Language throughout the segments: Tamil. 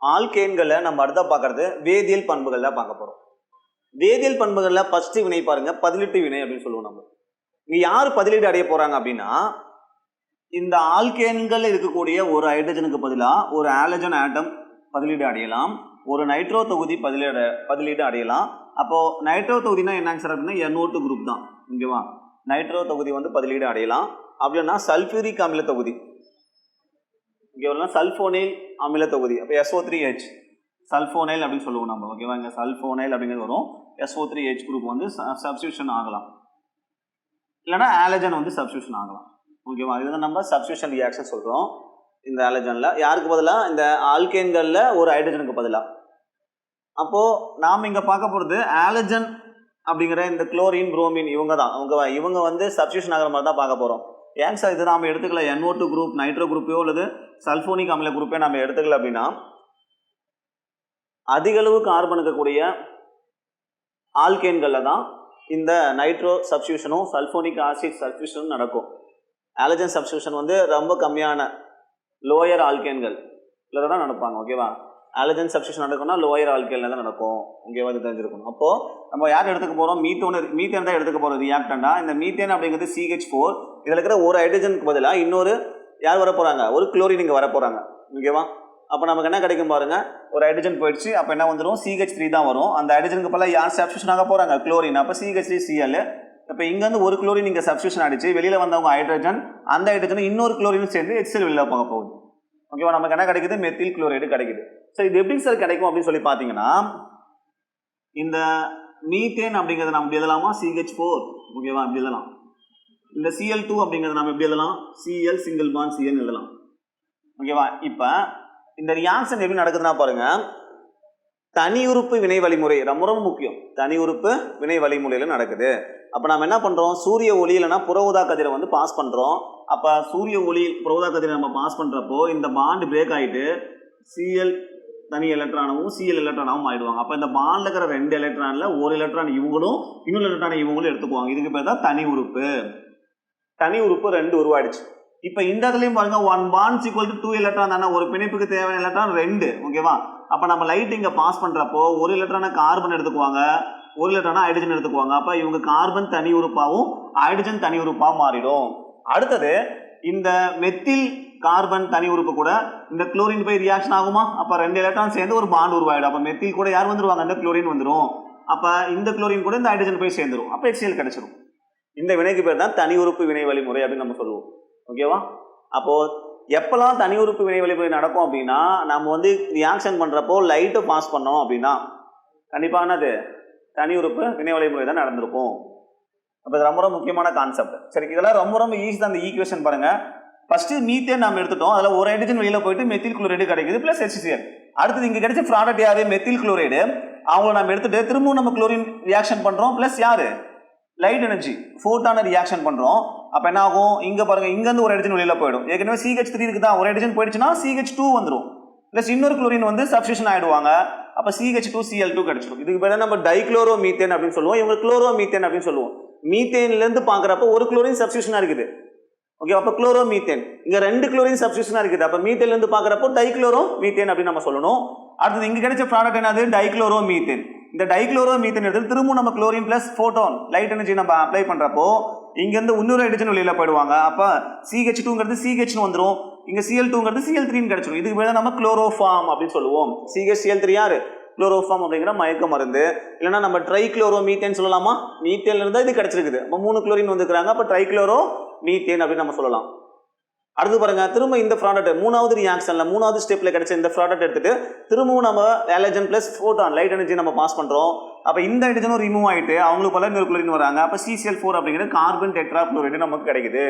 ஆல்கேன்களை நம்ம அடுத்த பார்க்கறது வேதியியல் பண்புகள்ல பார்க்க போறோம். வேதியியல் பண்புகள்ல ஃபர்ஸ்ட் வினை பாருங்க பதிலீட்டு வினை அப்படின்னு சொல்லுவோம் நம்ம. இங்க யார் பதிலீடு அடைய போறாங்க அப்படின்னா இந்த ஆல்கேன்கள் இருக்கக்கூடிய ஒரு ஹைட்ரஜனுக்கு பதிலாக ஒரு ஆலஜன் ஆட்டம் பதிலீடு அடையலாம். ஒரு நைட்ரோ தொகுதி பதிலீடு பதிலீடு அடையலாம். அப்போ நைட்ரோ தொகுதினா என்ன ஆன்சர் அப்படின்னா எண்ணூட்டு குரூப் தான். இங்கேவா நைட்ரோ தொகுதி வந்து பதிலீடு அடையலாம். அப்படின்னா சல்ஃபியூரிக் அமில தொகுதி. இங்கே வரலாம் சல்ஃபோனைல் அமில தொகுதி. அப்போ எஸ்ஓ த்ரீ ஹெச் சல்ஃபோனைல் அப்படின்னு சொல்லுவோம் நம்ம ஓகேவா இங்கே சல்ஃபோனைல் அப்படிங்கிறது வரும். எஸ்ஓ த்ரீ ஹெச் குரூப் வந்து சப்ஸ்டியூஷன் ஆகலாம். இல்லைன்னா ஆலஜன் வந்து சப்ஸ்டியூஷன் ஆகலாம். ஓகேவா இதுதான் நம்ம சப்ஸ்டியூஷன் ரியாக்ஷன் சொல்கிறோம் இந்த ஆலஜனில் யாருக்கு பதிலாக இந்த ஆல்கேன்களில் ஒரு ஹைட்ரஜனுக்கு பதிலாக அப்போது நாம் இங்கே பார்க்க போகிறது ஆலஜன் அப்படிங்கிற இந்த குளோரின் புரோமின் இவங்க தான் அவங்க இவங்க வந்து சப்ஸ்டியூஷன் ஆகிற மாதிரி தான் பார்க்க போகிறோம் ஏன் சார் இதை நாம் எடுத்துக்கல? NO2 டூ குரூப் நைட்ரோ குரூப்பையோ அல்லது சல்ஃபோனிக் அமில குரூப்பே நம்ம எடுத்துக்கல அப்படின்னா அதிகளவு கார்பன் இருக்கக்கூடிய ஆல்கேன்களில் தான் இந்த நைட்ரோ சப்ஸ்டியூஷனும் சல்ஃபோனிக் ஆசிட் சப்ஸ்டியூஷனும் நடக்கும். ஆலஜன் சப்ஸ்டியூஷன் வந்து ரொம்ப கம்மியான லோயர் ஆல்கேன்கள் இதில் தான் நடப்பாங்க ஓகேவா ஆலஜன் சப்ஸ்டியூஷன் நடக்கும்னா லோயர் ஆல்கேனில் தான் நடக்கும். இங்கே வந்து தெரிஞ்சிருக்கணும். அப்போது நம்ம யார் எடுத்துக்க போகிறோம் மீத்தோன் மீத்தேன் தான் எடுத்துக்க போகிறோம் ரியாக்டண்டா இந்த மீத்தேன் அப்படிங்கிறது சிஹெச் ஃபோர் இதில் இருக்கிற ஒரு ஹைட்ரஜனுக்கு பதிலாக இன்னொரு யார் வர போகிறாங்க ஒரு குளோரின் இங்கே வர போகிறாங்க ஓகேவா அப்போ நமக்கு என்ன கிடைக்கும் பாருங்க? ஒரு ஹைட்ரஜன் போயிடுச்சு அப்போ என்ன வந்துடும் சிஹெச் த்ரீ தான் வரும். அந்த ஹைட்ரஜனுக்கு பதிலாக யார் சப்ஸ்டியூஷன் ஆக போகிறாங்க குளோரின் அப்போ சிஹெச் த்ரீ சிஎல் இப்போ இங்கேருந்து ஒரு குளோரின் இங்கே சப்ஸ்டியூஷன் ஆயிடுச்சு. வெளியில் வந்தவங்க ஹைட்ரஜன் அந்த ஹைட்ரஜன் இன்னொரு குளோரின் சேர்ந்து எக்ஸல் வெளியில் போக போகுது. ஓகேவா நமக்கு என்ன கிடைக்குது? மெத்தில் குளோரைடு கிடைக்குது. சார் இது எப்படி சார் கிடைக்கும் அப்படின்னு சொல்லி பார்த்தீங்கன்னா இந்த மீத்தேன் அப்படிங்கிறத நம்ம எப்படி எழுதலாமா? சிஹெச் ஃபோர் ஓகேவா அப்படி எழுதலாம். இந்த சிஎல் டூ அப்படிங்கிறத நம்ம எப்படி எழுதலாம்? சிஎல் சிங்கிள் பான் சிஎல் எழுதலாம். ஓகேவா இப்போ இந்த ரியாக்ஷன் எப்படி நடக்குதுன்னா பாருங்க. தனி உறுப்பு வினை வழிமுறை. ரொம்ப ரொம்ப முக்கியம். தனி உறுப்பு வினை வழிமுறையில் நடக்குது. அப்போ நம்ம என்ன பண்ணுறோம் சூரிய ஒளி இல்லைன்னா புற ஊதா கதிரை வந்து பாஸ் பண்ணுறோம் அப்போ சூரிய ஒளி புற ஊதா கதிரை நம்ம பாஸ் பண்ணுறப்போ இந்த பாண்டு பிரேக் ஆகிட்டு சிஎல் தனி எலக்ட்ரானாவும் சிஎல் எலக்ட்ரானாகவும் ஆயிடுவாங்க அப்போ இந்த பாண்டில் இருக்கிற ரெண்டு எலக்ட்ரானில் ஒரு எலக்ட்ரான் இவங்களும் இன்னொரு எலக்ட்ரான் இவங்களும் எடுத்துக்குவாங்க. இதுக்கு பேர் தான் தனி உறுப்பு. தனி உறுப்பு ரெண்டு உருவாயிடுச்சு. இப்போ இந்த இடத்துலையும் பாருங்க one bonds equal to two electron தானே. ஒரு பிணைப்புக்கு தேவையான எலக்ட்ரான் ரெண்டு ஓகேவா அப்போ நம்ம லைட் இங்கே பாஸ் பண்ணுறப்போ ஒரு எலக்ட்ரானை கார்பன் எடுத்துக்குவாங்க. ஒரு எலக்ட்ரானா ஹைட்ரஜன் எடுத்துக்குவாங்க. அப்போ இவங்க கார்பன் தனி உறுப்பாகவும் ஹைட்ரஜன் தனி உறுப்பாக மாறிடும். அடுத்தது இந்த மெத்தில் கார்பன் தனி உறுப்பு கூட இந்த குளோரின் போய் ரியாக்ஷன் ஆகுமா? அப்போ ரெண்டு எலக்ட்ரான் சேர்ந்து ஒரு பாண்ட் உருவாயிடும். அப்போ மெத்தில் கூட யார் வந்துருவாங்க? அந்த குளோரின் வந்துடும் அப்போ இந்த குளோரின் கூட இந்த ஹைட்ரஜன் போய் சேர்ந்துரும். அப்போ HCl கிடைச்சிரும். இந்த வினைக்கு பேர் தான் தனி உறுப்பு வினை வழிமுறை அப்படின்னு நம்ம சொல்லுவோம். ஓகேவா அப்போது எப்போல்லாம் தனி உறுப்பு வினை வழிமுறை நடக்கும் அப்படின்னா நம்ம வந்து ரியாக்ஷன் பண்ணுறப்போ லைட்டை பாஸ் பண்ணோம் அப்படின்னா கண்டிப்பாக என்னது? தனி உறுப்பு வினை வழிமுறை தான் நடந்திருக்கும். அப்போ இது ரொம்ப ரொம்ப முக்கியமான கான்செப்ட் சரி இதெல்லாம் ரொம்ப ரொம்ப ஈஸி தான் அந்த ஈக்குவேஷன் பாருங்கள் ஃபர்ஸ்ட் மீத்தேன் நம்ம எடுத்துட்டோம். அதில் ஒரு ஹைட்ரஜன் வெளியில் போயிட்டு மெத்தில் குளோரைடு கிடைக்குது பிளஸ் HCl அடுத்தது இங்கே கிடைச்ச ப்ராடக்ட் யாரு? மெத்தில் குளோரைடு அவங்கள நம்ம எடுத்துட்டு திரும்பவும் நம்ம குளோரின் ரியாக்ஷன் பண்ணுறோம் பிளஸ் யாரு? லைட் எனர்ஜி ஃபோட்டான ரியாக்ஷன் பண்ணுறோம் அப்போ என்ன ஆகும் இங்கே பாருங்க இங்கேருந்து ஒரு ஹைட்ரஜன் வெளியில் போயிடும். ஏற்கனவே சிஹெச் த்ரீ இருக்கு தான் ஒரு ஹைட்ரஜன் போயிடுச்சுன்னா சிஹெச் டூ வந்துடும் ப்ளஸ் இன்னொரு குளோரின் வந்து சப்ஸ்டியூஷன் ஆகிடுவாங்க அப்போ சிஹெச் டூ சிஎல் டூ கிடைச்சிடும். இதுக்கு பேர் நம்ம டைக்ளோரோ மீத்தேன் அப்படின்னு சொல்லுவோம். இவங்க குளோரோ மீத்தேன் அப்படின்னு சொல்லுவோம். மீத்தேன்லேருந்து பார்க்குறப்ப ஒரு குளோரின் சப்ஸ்டியூஷனாக இருக்குது. ஓகே அப்போ குளோரோ மீத்தேன் இங்கே ரெண்டு குளோரின் சப்ஸ்டியூஷனாக இருக்குது. அப்போ மீத்தேன்லேருந்து பார்க்குறப்போ டைக்ளோரோ மீத்தேன் அப்படின்னு நம்ம சொல்லணும். அடுத்தது இங்கே கிடைச்ச ப்ராடக்ட் என்னது? டைக்ளோரோ மீத்தேன் இந்த டைக்ளோரோ மீத்தேன் எடுத்து திரும்ப நம்ம chlorine plus photon light energy நம்ம அப்ளை பண்ணுறப்போ இங்கேருந்து இன்னொரு ஹைட்ரஜன் வெளியில் போயிடுவாங்க. அப்போ சிஹெச் டூங்கிறது சிஹெச்னு வந்துடும் இங்கே சிஎல் டூங்கிறது சிஎல் த்ரீன்னு கிடைச்சிடும் இதுக்கு பேர் நம்ம குளோரோ ஃபார்ம் அப்படின்னு சொல்லுவோம். சிஹெச் சிஎல் த்ரீ யாரு? குளோரோஃபார்ம் அப்படிங்கிற மயக்க மருந்து. இல்லைன்னா நம்ம ட்ரை குளோரோ மீத்தேன் சொல்லலாமா மீத்தேன்ல இருந்தால் இது கிடச்சிருக்குது. அப்ப மூணு குளோரின் வந்துக்கிறாங்க. அப்போ ட்ரை குளோரோ மீத்தேன் அப்படின்னு நம்ம சொல்லலாம். அடுத்து பாருங்க திரும்ப இந்த ப்ராடக்ட் மூணாவது ரியாக்ஷன்ல மூணாவது ஸ்டெப்ல கிடைச்ச இந்த ப்ராடக்ட் எடுத்துட்டு திரும்பவும் நம்ம halogen plus photon light energy நம்ம பாஸ் பண்றோம். அப்ப இந்த ஹைட்ரஜனும் ரிமூவ் ஆயிட்டு அவங்களுக்கு பல இன்னொரு குளோரின் வராங்க. அப்ப சிசிஎல் ஃபோர் அப்படிங்கிற கார்பன் டெட்ரா குளோரைடு நமக்கு கிடைக்குது.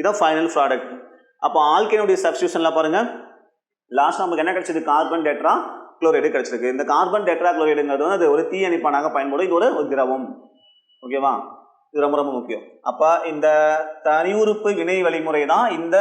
இதான் ஃபைனல் ப்ராடக்ட் அப்போ ஆல்கேனுடைய சப்ஸ்டியூஷன்ல பாருங்க. லாஸ்ட் நமக்கு என்ன கிடைச்சது? கார்பன் டெட்ரா குளோரைடு கிடைச்சிருக்கு. இந்த கார்பன் டெட்ரா குளோரைடுங்கிறது வந்து அது ஒரு தீயணைப்பானாக பயன்படும். இது ஒரு திரவம். ஓகேவா இது ரொம்ப ரொம்ப முக்கியம். அப்போ இந்த தனியுறுப்பு வினை வழிமுறை தான் இந்த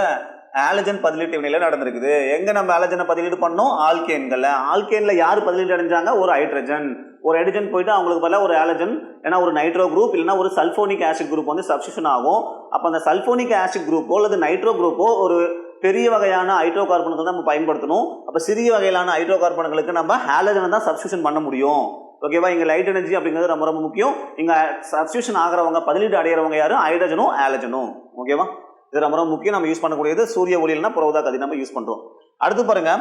ஆலஜன் பதிலீட்டு வினையில் நடந்திருக்குது. எங்கே நம்ம ஆலஜனை பதிலீடு பண்ணோம்? ஆல்கேன்களில். ஆல்கேனில் யார் பதிலீடு அடைஞ்சாங்க? ஒரு ஹைட்ரஜன் ஒரு ஹைட்ரஜன் போயிட்டு அவங்களுக்கு பதிலாக ஒரு ஆலஜன் ஏன்னா ஒரு நைட்ரோ குரூப் இல்லைன்னா ஒரு சல்ஃபோனிக் ஆசிட் குரூப் வந்து சப்ஸ்டியூஷன் ஆகும். அப்போ அந்த சல்ஃபோனிக் ஆசிட் குரூப்போ அல்லது நைட்ரோ குரூப்போ ஒரு பெரிய வகையான ஹைட்ரோ கார்பனுக்கு நம்ம பயன்படுத்தணும். அப்போ சிறிய வகையிலான ஹைட்ரோ கார்பன்களுக்கு நம்ம ஹாலஜனை தான் சப்ஸ்டியூஷன் பண்ண முடியும். ஓகேவா இங்கே லைட் எனர்ஜி அப்படிங்கிறது ரொம்ப ரொம்ப முக்கியம். இங்கே சப்ஸ்டியூஷன் ஆகிறவங்க பதிலீடு அடைகிறவங்க யாரும் ஹைட்ரஜனும் ஹாலஜனும் ஓகேவா இது ரொம்ப ரொம்ப முக்கியம். நம்ம யூஸ் பண்ணக்கூடியது சூரிய ஒளியில்னா புறவுதா கதி நம்ம யூஸ் பண்ணுறோம் அடுத்து பாருங்க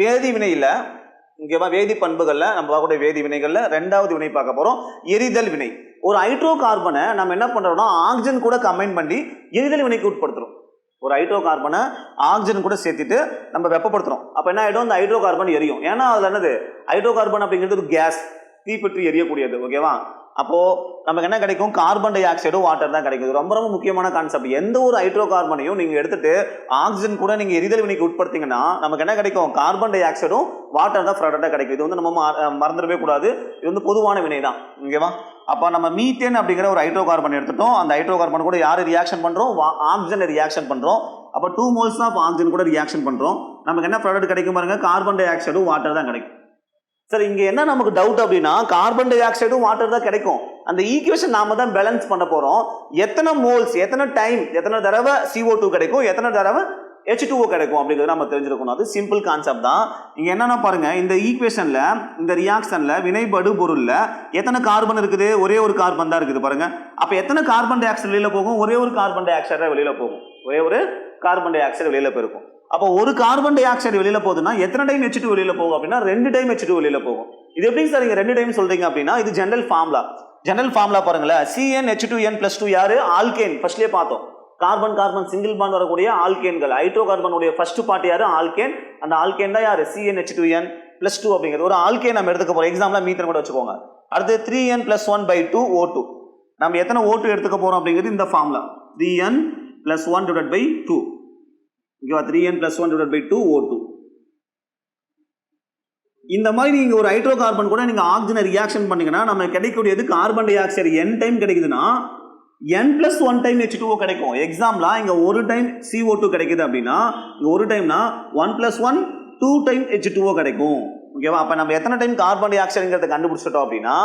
வேதி வினையில் ஓகேவா வேதி பண்புகளில் நம்ம பார்க்கக்கூடிய வேதி வினைகளில் ரெண்டாவது வினை பார்க்க போகிறோம் எரிதல் வினை. ஒரு ஹைட்ரோ கார்பனை நம்ம என்ன பண்ணுறோம்னா ஆக்சிஜன் கூட கம்பைன் பண்ணி எரிதல் வினைக்கு உட்படுத்துகிறோம் ஒரு ஹைட்ரோ கார்பனை ஆக்சிஜன் கூட சேர்த்துட்டு நம்ம வெப்பப்படுத்துறோம். அப்போ என்ன ஆகிடும் அந்த ஹைட்ரோ கார்பன் எரியும். ஏன்னா அதில் என்னது? ஹைட்ரோ கார்பன் அப்படிங்கிறது ஒரு கேஸ் தீப்பற்றி எரியக்கூடியது ஓகேவா அப்போது நமக்கு என்ன கிடைக்கும்? கார்பன் டை ஆக்சைடும் வாட்டர் தான் கிடைக்கும். இது ரொம்ப ரொம்ப முக்கியமான கான்செப்ட் எந்த ஒரு ஹைட்ரோ கார்பனையும் நீங்கள் எடுத்துட்டு ஆக்சிஜன் கூட நீங்கள் எரிதல் வினைக்கு உட்படுத்திங்கன்னா நமக்கு என்ன கிடைக்கும்? கார்பன் டை ஆக்சைடும் வாட்டர் தான் ப்ராடக்டாக கிடைக்கும். இது வந்து நம்ம ம- மறந்துடவே கூடாது. இது வந்து பொதுவான வினை தான். ஓகேவா அப்போ நம்ம மீத்தேன் அப்படிங்கிற ஒரு ஹைட்ரோ கார்பன் எடுத்துட்டோம். அந்த ஹைட்ரோ கார்பன் கூட யார் ரியாக்ஷன் பண்ணுறோம் ஆக்சிஜனை ரியாக்ஷன் பண்ணுறோம் அப்போ டூ மோல்ஸ் ஆஃப் ஆக்சிஜன் கூட ரியாக்ஷன் பண்ணுறோம் நமக்கு என்ன ப்ராடக்ட் கிடைக்கும் பாருங்க? கார்பன் டை ஆக்சைடும் வாட்டர் தான் கிடைக்கும். சார் இங்கே என்ன நமக்கு டவுட் அப்படின்னா கார்பன் டை ஆக்சைடும் வாட்டர் தான் கிடைக்கும். அந்த ஈக்குவேஷன் நாம தான் பேலன்ஸ் பண்ண போகிறோம் எத்தனை மோல்ஸ் எத்தனை டைம் எத்தனை தடவை சிஓ டூ கிடைக்கும் எத்தனை தடவை ஹெச் டூஓ கிடைக்கும் அப்படிங்கிறது நம்ம தெரிஞ்சிருக்கணும். அது சிம்பிள் கான்செப்ட் தான். இங்கே என்னென்ன பாருங்கள் இந்த ஈக்குவேஷனில் இந்த ரியாக்ஷனில் வினைபடு பொருளில் எத்தனை கார்பன் இருக்குது? ஒரே ஒரு கார்பன் தான் இருக்குது பாருங்கள் அப்போ எத்தனை கார்பன் டை ஆக்சைடு வெளியில் போகும்? ஒரே ஒரு கார்பன் டை ஆக்சைடாக வெளியில் போகும். ஒரே ஒரு கார்பன் டை ஆக்சைடு வெளியில் போயிருக்கும். அப்போ ஒரு கார்பன் டை ஆக்சைடு வெளியில போகுதுன்னா எத்தனை டைம் ஹெச் டூ வெளியில போகும் அப்படின்னா ரெண்டு டைம் ஹெச் டூ வெளியில போகும். இது எப்படி சார் நீங்க ரெண்டு டைம் சொல்றீங்க அப்படின்னா இது ஜெனரல் ஃபார்முலா ஜெனரல் ஃபார்முலா பாருங்களேன். CN H two N plus two யாரு? ஆல்கேன் ஃபர்ஸ்ட்லேயே பார்த்தோம். கார்பன் கார்பன் சிங்கிள் பாண்ட் வரக்கூடிய ஆல்கேன்கள் ஹைட்ரோ கார்பனுடைய ஃபர்ஸ்ட் பார்ட் யாரு? ஆல்கேன் அந்த ஆல்கேன் தான் யாரு? CN H two N plus two அப்படிங்கிறது. ஒரு ஆல்கேன் நம்ம எடுத்துக்க போறோம். எக்ஸாம்பிள் மீத்தன் கூட வச்சுக்கோங்க. அடுத்து three N plus one by two O two நம்ம எத்தனை ஓட்டு எடுத்துக்க போறோம் அப்படிங்கிறது இந்த ஃபார்ம்ல three N plus one divide by two ஓகேவா three N plus one divide by two O two இந்த மாதிரி நீங்கள் ஒரு ஹைட்ரோ கார்பன் கூட நீங்கள் ஆக்சிஜனை ரியாக்ஷன் பண்ணீங்கன்னா நம்ம கிடைக்கக்கூடியது carbon dioxide N time கிடைக்குதுன்னா N plus one time H two O கிடைக்கும். எக்ஸாம்பிளாக இங்கே ஒரு டைம் சிஓ டூ கிடைக்குது அப்படின்னா இங்கே ஒரு டைம்னா one plus one two time H two O கிடைக்கும். ஓகேவா அப்போ நம்ம எத்தனை டைம் கார்பன் டை ஆக்சைடுங்கிறத கண்டுபிடிச்சிட்டோம் அப்படின்னா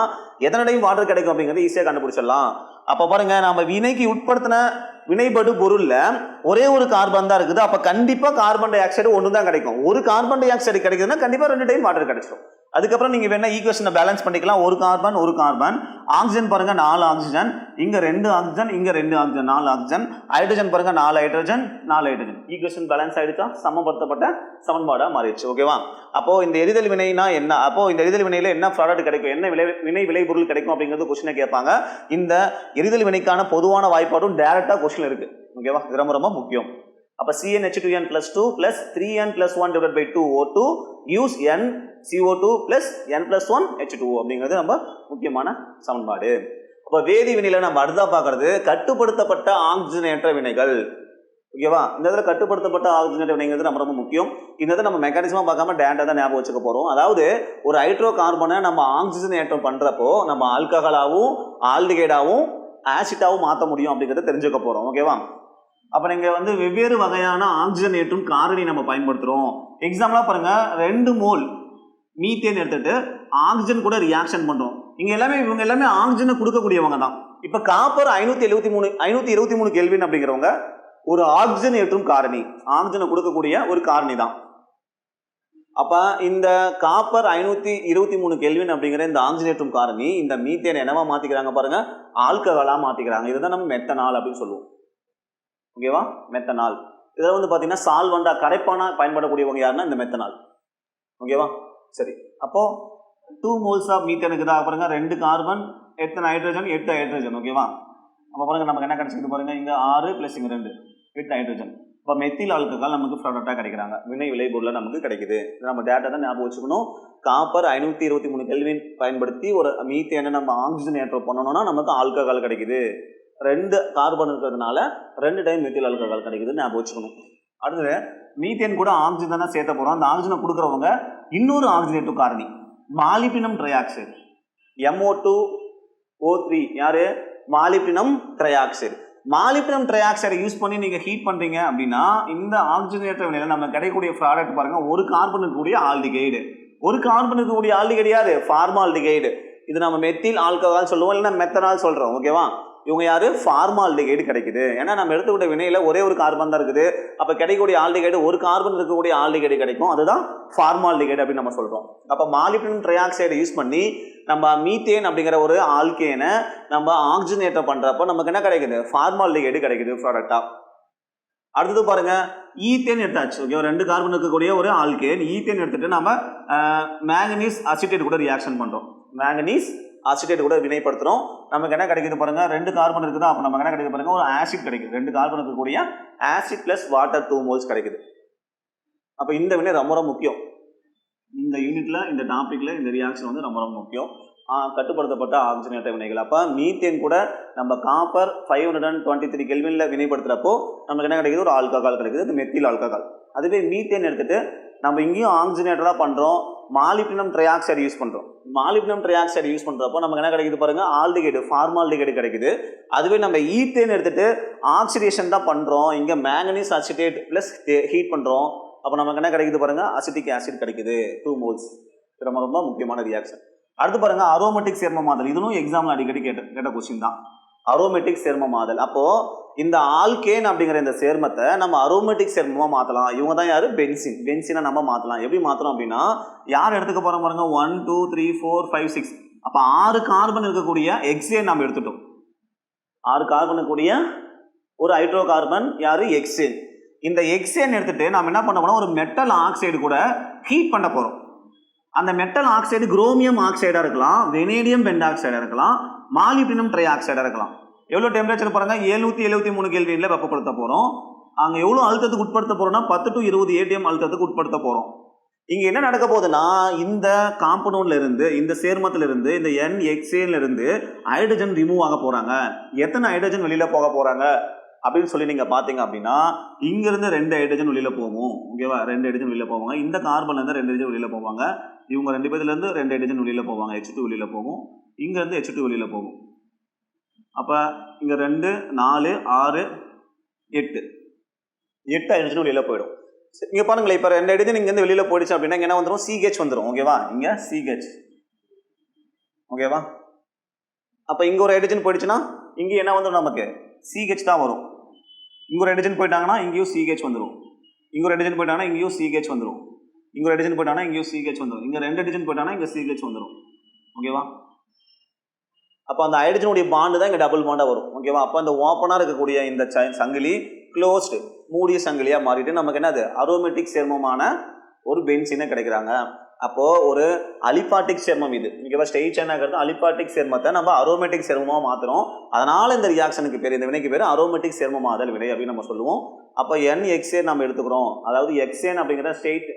எத்தனை டைம் வாட்டர் கிடைக்கும் அப்படிங்கிறது ஈஸியாக கண்டுபிடிச்சிடலாம். அப்போ பாருங்க நம்ம வினைக்கு உட்படுத்தின வினைபடு பொருளில் ஒரே ஒரு கார்பன் தான் இருக்குது. அப்போ கண்டிப்பாக கார்பன் டை ஆக்சைடு ஒன்று தான் கிடைக்கும். ஒரு கார்பன் டை ஆக்சைடு கிடைக்குதுன்னா கண்டிப்பாக ரெண்டு டைம் வாட்டர் கிடைச்சிடும் அதுக்கப்புறம் நீங்கள் வேணால் ஈக்குவேஷனை பேலன்ஸ் பண்ணிக்கலாம். ஒரு கார்பன் ஒரு கார்பன் ஆக்சிஜன் பாருங்கள் நாலு ஆக்சிஜன் இங்கே ரெண்டு ஆக்சிஜன் இங்கே ரெண்டு ஆக்சிஜன் நாலு ஆக்சிஜன் ஹைட்ரஜன் பாருங்கள் நாலு ஹைட்ரஜன் நாலு ஹைட்ரஜன் ஈக்குவேஷன் பேலன்ஸ் ஆகிடுச்சா சமப்படுத்தப்பட்ட சமன்பாடாக மாறிடுச்சு. ஓகேவா அப்போ இந்த எரிதல் வினைனா என்ன? அப்போது இந்த எரிதல் வினையில் என்ன ப்ராடக்ட் கிடைக்கும்? என்ன விளை வினை விளைபொருள் கிடைக்கும் அப்படிங்கிறது கொஸ்டினை கேட்பாங்க. இந்த எரிதல் வினைக்கான பொதுவான வாய்ப்பாடும் டேரெக்டாக கொஸ்டின் இருக்குது ஓகேவா இது ரொம்ப ரொம்ப முக்கியம். அப்போ CN two N plus two plus three N plus one divide by two O two use N CO two plus N plus one H two அப்படிங்கிறது நம்ம முக்கியமான சமன்பாடு. அப்போ வேதி வினையில நம்ம அடுத்தா பார்க்கறது கட்டுப்படுத்தப்பட்ட ஆக்சிஜனேற்ற வினைகள். ஓகேவா இந்த இதில் கட்டுப்படுத்தப்பட்ட ஆக்சிஜனேற்ற வினைங்கிறது நம்ம ரொம்ப முக்கியம். இந்த இதை நம்ம மெக்கானிசமாக பார்க்காம டேண்டா தான் ஞாபகம் வச்சுக்க போகிறோம் அதாவது ஒரு ஹைட்ரோ கார்பனை நம்ம ஆக்சிஜன் ஏற்றம் பண்ணுறப்போ நம்ம ஆல்கஹாலாவும் ஆல்டிகைடாகவும் ஆசிட்டாகவும் மாற்ற முடியும் அப்படிங்கிறத தெரிஞ்சுக்க போகிறோம் ஓகேவா அப்போ நீங்கள் வந்து வெவ்வேறு வகையான ஆக்சிஜன் ஏற்றும் காரணி நம்ம பயன்படுத்துகிறோம் எக்ஸாம்பிளாக பாருங்கள் ரெண்டு மோல் மீத்தேன் எடுத்துகிட்டு ஆக்சிஜன் கூட ரியாக்ஷன் பண்ணுறோம் இங்கே எல்லாமே இவங்க எல்லாமே ஆக்சிஜனை கொடுக்கக்கூடியவங்க தான். இப்போ காப்பர் ஐநூற்றி எழுபத்தி மூணு ஐநூற்றி இருபத்தி மூணு கெல்வின் அப்படிங்கிறவங்க ஒரு ஆக்சிஜன் ஏற்றும் காரணி ஆக்சிஜனை கொடுக்கக்கூடிய ஒரு காரணி தான். அப்போ இந்த காப்பர் ஐநூற்றி இருபத்தி மூணு கெல்வின் அப்படிங்கிற இந்த ஆக்சிஜனேற்றும் காரணி இந்த மீத்தேன் என்னவா மாற்றிக்கிறாங்க பாருங்கள் ஆல்கஹாலாக மாற்றிக்கிறாங்க இதுதான் நம்ம மெத்தனால் அப்படின்னு சொல்லுவோம். ஓகேவா? மெத்தனால். இதில் வந்து பார்த்தீங்கன்னா சால்வண்டா கரைப்பானா பயன்படக்கூடியவங்க யாருன்னா இந்த மெத்தனால். ஓகேவா? சரி. அப்போது டூ மோல்ஸ் ஆஃப் மீத்தனுக்கு தான் பாருங்க ரெண்டு கார்பன் எத்தனை ஹைட்ரஜன் எட்டு ஹைட்ரஜன் ஓகேவா? அப்போ பாருங்க நமக்கு என்ன கிடைச்சிருக்கு பாருங்க இங்கே ஆறு ப்ளஸ் இங்கே ரெண்டு. எட்டு ஹைட்ரஜன் இப்போ மெத்தில் ஆல்கஹால் நமக்கு ப்ராடக்டாக கிடைக்கிறாங்க. வினை விளைபொருளை நமக்கு கிடைக்குது. நம்ம டேட்டா தான் ஞாபகம் வச்சுக்கணும். காப்பர் ஐநூற்றி இருபத்தி மூணு கெல்வின் பயன்படுத்தி ஒரு மீத்தேனை நம்ம ஆக்சிஜன் ஏற்றம் பண்ணணும்னா நமக்கு ஆல்கஹால் கிடைக்குது. ரெண்டு கார்பன் இருக்கிறதுனால ரெண்டு டைம் மெத்தில் ஆல்கஹால் கிடைக்குதுன்னு ஞாபகம் வச்சுக்கணும். அடுத்தது மீத்தேன் கூட ஆக்சிஜன் தானே சேர்த்த போகிறோம் அந்த ஆக்சிஜனை கொடுக்குறவங்க இன்னொரு ஆக்சிஜனேட்டிவ் காரணி molybdenum trioxide MO two O three யாரு? மாலிபினம் ட்ரையாக்சைடு மாலிபினம் ட்ரையாக்சைடை யூஸ் பண்ணி நீங்கள் ஹீட் பண்ணுறீங்க அப்படின்னா இந்த ஆக்சிஜனேட்டர் வினையில் நம்ம கிடைக்கக்கூடிய ப்ராடக்ட் பாருங்கள் ஒரு கார்பனுக்கு கூடிய ஆல்டிகைடு ஒரு கார்பனுக்கு கூடிய ஆல்டிகைடு ஃபார்மால்டி ஃபார்மால்டிகைடு இது நம்ம மெத்தில் ஆல்கஹால் சொல்லுவோம் இல்லைன்னா மெத்தனால் சொல்கிறோம் ஓகேவா இவங்க யாரு? ஃபார்மால்டிகைடு கிடைக்குது. ஏன்னா நம்ம எடுத்துக்கிட்ட வினையில ஒரே ஒரு கார்பன் தான் இருக்குது. அப்ப கிடைக்கக்கூடிய ஆல்டிகைடு ஒரு கார்பன் இருக்கக்கூடிய ஆல்டிகைடு கிடைக்கும். அதுதான் ஃபார்மால்டிகைடு அப்படின்னு நம்ம சொல்றோம். அப்ப மாலிப்டினம் ட்ரையாக்சைடு யூஸ் பண்ணி நம்ம மீத்தேன் அப்படிங்கிற ஒரு ஆல்கேனை நம்ம ஆக்சிஜனேட்டர் பண்ணுறப்போ நமக்கு என்ன கிடைக்குது? ஃபார்மால்டிகைடு கிடைக்குது ப்ராடக்டா அடுத்தது பாருங்க ஈத்தேன் எடுத்தாச்சு. ஓகே ரெண்டு கார்பன் இருக்கக்கூடிய ஒரு ஆல்கேன் ஈத்தேன் எடுத்துட்டு நம்ம மேங்கனீஸ் அசிட்டேட் கூட ரியாக்ஷன் பண்றோம். மேங்கனீஸ் அசிட்டேட் கூட வினைப்படுத்துறோம். நமக்கு என்ன கிடைக்குது பாருங்க ரெண்டு கார்பன் இருக்குதா அப்போ நமக்கு என்ன கிடைக்குது பாருங்க ஒரு ஆசிட் கிடைக்குது. ரெண்டு கார்பன் இருக்கக்கூடிய acid plus water two moles கிடைக்குது. அப்போ இந்த வினை ரொம்ப ரொம்ப முக்கியம். இந்த யூனிட்ல இந்த டாபிக்ல இந்த ரியாக்ஷன் வந்து ரொம்ப ரொம்ப முக்கியம். கட்டுப்படுத்தப்பட்ட ஆக்சிஜனேற்ற வினைகள். அப்போ மீத்தேன் கூட நம்ம copper five hundred and twenty three கெல்வினில் வினைப்படுத்துகிறப்போ நமக்கு என்ன கிடைக்குது? ஒரு ஆல்கஹால் கிடைக்குது. இது மெத்தில் ஆல்கஹால் அதுவே மீத்தேன் எடுத்துகிட்டு நம்ம இங்கேயும் ஆக்சிஜனேட்டராக பண்ணுறோம் மாலிப்டினம் ட்ரையாக்சைடு யூஸ் பண்ணுறோம் மாலிப்டினம் ட்ரையாக்சைடு யூஸ் பண்ணுறப்போ நமக்கு என்ன கிடைக்குது பாருங்க? ஆல்டிகைடு ஃபார்மால்டிகைடு கிடைக்குது. அதுவே நம்ம ஈத்தேன் எடுத்துட்டு ஆக்சிடேஷன் தான் பண்ணுறோம் இங்கே மேங்கனீஸ் அசிட்டேட் ப்ளஸ் ஹீட் பண்ணுறோம் அப்போ நமக்கு என்ன கிடைக்குது பாருங்கள் அசிட்டிக் ஆசிட் கிடைக்குது. Two moles. ரொம்ப ரொம்ப முக்கியமான ரியாக்ஷன் அடுத்து பாருங்க அரோமேட்டிக் சேர்ம மாதிரி இதுவும் எக்ஸாமில் அடிக்கடி கேட்ட கேட்ட கொஸ்டின் தான். அரோமேட்டிக் சேர்மம் ஆதல். அப்போ இந்த ஆல்கேன் அப்படிங்கிற இந்த சேர்மத்தை நம்ம அரோமேட்டிக் சேர்மமா மாத்தலாம். இவங்க தான் யாரு? பென்சின் பென்சினை நம்ம மாத்தலாம். எப்படி மாத்தலாம் அப்படின்னா யார் எடுத்துக்க போறோம் பாருங்க? One two three four five six அப்ப ஆறு கார்பன் இருக்கக்கூடிய எக்ஸேன் நம்ம எடுத்துட்டோம். ஆறு கார்பன் இருக்கக்கூடிய ஒரு ஹைட்ரோ கார்பன் யாரு? எக்ஸேன் இந்த எக்ஸேன் எடுத்துட்டு நம்ம என்ன பண்ண போறோம்? ஒரு மெட்டல் ஆக்சைடு கூட ஹீட் பண்ண போறோம். அந்த மெட்டல் ஆக்சைடு குரோமியம் ஆக்சைடாக இருக்கலாம் வெனேடியம் பென்டாக்சைடாக இருக்கலாம் மாலிப்டினம் ட்ரை ஆக்சைடாக இருக்கலாம். எவ்வளோ டெம்பரேச்சர் பாருங்க? எழுநூத்தி எழுபத்தி மூணு கேள்வியில் வெப்பப்படுத்த போகிறோம் அங்கே எவ்வளோ அழுத்தத்துக்கு உட்படுத்த போகிறோம்னா பத்து டு இருபது ஏடிஎம் அழுத்தத்துக்கு உட்படுத்த போகிறோம் இங்கே என்ன நடக்க போகுதுன்னா இந்த காம்பனவுண்ட்ல இருந்து இந்த சேர்மத்திலிருந்து இந்த என் எக்ஸேல இருந்து ஹைட்ரஜன் ரிமூவ் ஆக போகிறாங்க எத்தனை ஹைட்ரஜன் வெளியில் போக போகிறாங்க அப்படின்னு சொல்லி நீங்கள் பார்த்தீங்க அப்படின்னா இங்கேருந்து ரெண்டு ஹைட்ரஜன் வெளியில் போவோம் ஓகேவா ரெண்டு ஹைட்ரஜன் வெளியில் போவாங்க. இந்த கார்பன்லேருந்து ரெண்டு ஹைட்ரஜன் வெளியில் போவாங்க. இவங்க ரெண்டு பேர்லேருந்து ரெண்டு ஹைட்ரஜன் வெளியில் போவாங்க. எச் டூ வெளியில் போகும். இங்கேருந்து எச் டூ வெளியில் போகும். அப்போ இங்கே ரெண்டு நாலு ஆறு எட்டு. எட்டு ஹைட்ரஜன் வெளியில் போயிடும். சரி, பாருங்களேன். இப்போ ரெண்டு ஹைட்ரஜன் இங்கேருந்து வெளியில் போயிடுச்சு அப்படின்னா என்ன வந்துடும் சிஹெச் வந்துடும் ஓகேவா இங்கே சிஹெச் ஓகேவா அப்போ இங்கே ஒரு ஹைட்ரஜன் போயிடுச்சுன்னா இங்கே என்ன வந்துடும் நமக்கு? சிஹெச் தான் வரும். இங்கே ஒரு ஹைட்ரஜன் போயிட்டாங்கன்னா இங்கேயும் சிஹெச் வந்துடும் இங்கே ஒரு ஹைட்ரஜன் போயிட்டாங்கன்னா இங்கேயும் சிஹெச் வந்துடும் இங்கே ஒரு ஹைட்ரஜன் போயிட்டாங்கன்னா இங்கேயும் சிஹெச் வந்துடும் இங்கே ரெண்டு ஹைட்ரஜன் போயிட்டாங்கன்னா இங்கே சிஹெச் வந்துடும் ஓகேவா அப்போ அந்த ஹைட்ரஜனுடைய பாண்டு தான் இங்கே டபுள் பாண்டாக வரும். ஓகேவா அப்போ அந்த ஓப்பனாக இருக்கக்கூடிய இந்த ச- சங்கிலி க்ளோஸ்டு மூடிய சங்கிலியாக மாறிட்டு நமக்கு என்னது? அரோமேட்டிக் சேர்மமான ஒரு பென்சினை கிடைக்கிறாங்க. அப்போ ஒரு அலிபாட்டிக் சேர்மம் இது. ஓகேவா ஸ்டெயிட் சேனாகிறது அலிபாட்டிக் சேர்மத்தை நம்ம அரோமேட்டிக் சேர்மமா மாத்துறோம். அதனால இந்த ரியாக்ஷனுக்கு பேர் இந்த வினைக்கு பேர் அரோமேட்டிக் சேர்மமாதல் வினை அப்படின்னு நம்ம சொல்லுவோம். அப்போ என் எக்ஸே நம்ம எடுத்துக்கிறோம். அதாவது எக்ஸேன் அப்படிங்கிற ஸ்டேட்